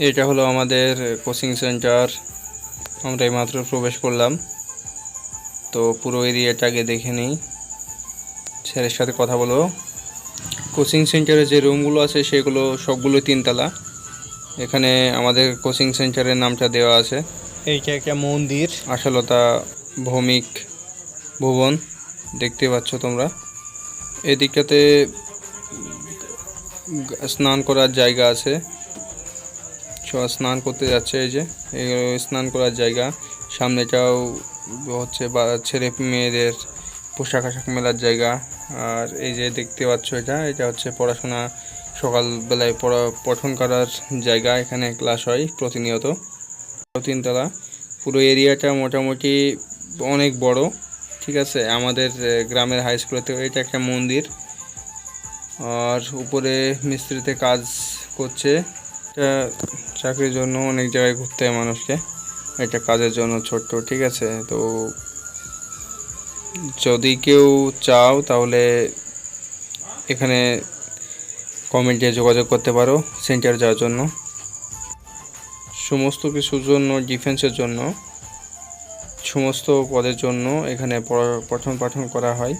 এটা হলো আমাদের কোচিং সেন্টার আমরা এইমাত্র প্রবেশ করলাম। তো পুরো এরিয়াটাকে দেখে নিই। স্যারের সাথে কথা বলব। কোচিং সেন্টারে যে রুমগুলো আছে সেগুলো সবগুলো তিনতলা। এখানে আমাদের কোচিং সেন্টারের নামটা দেওয়া আছে। এইটা একটা মন্দির। আশালতা ভৌমিক ভুবন দেখতে পাচ্ছ তোমরা। এদিকটাতে স্নান করার জায়গা আছে। স্নান করতে যাচ্ছে এই যে স্নান করার জায়গা। সামনেটাও হচ্ছে বা, ছেলে মেয়েদের পোশাক আশাক মেলার জায়গা। আর এই যে দেখতে পাচ্ছ এটা এটা হচ্ছে পড়াশোনা। সকালবেলায় পড়া, পঠন করার জায়গা, এখানে ক্লাস হয় প্রতিনিয়ত। তিনতলা। পুরো এরিয়াটা মোটামুটি অনেক বড়, ঠিক আছে? আমাদের গ্রামের হাই স্কুলেতে এটা একটা মন্দির। আর উপরে মিস্ত্রিতে কাজ করছে। এটা চাকরির জন্য অনেক জায়গায় ঘুরতে হয় মানুষকে। একটা কাজের জন্য ছোট্ট, ঠিক আছে? তো যদি কেউ চাও তাহলে এখানে কমেন্টে যোগাযোগ করতে পারো, সেন্টার যাওয়ার জন্য। সমস্ত কিছুর জন্য, ডিফেন্সের জন্য, সমস্ত পদের জন্য এখানে পঠন পাঠন করা হয়।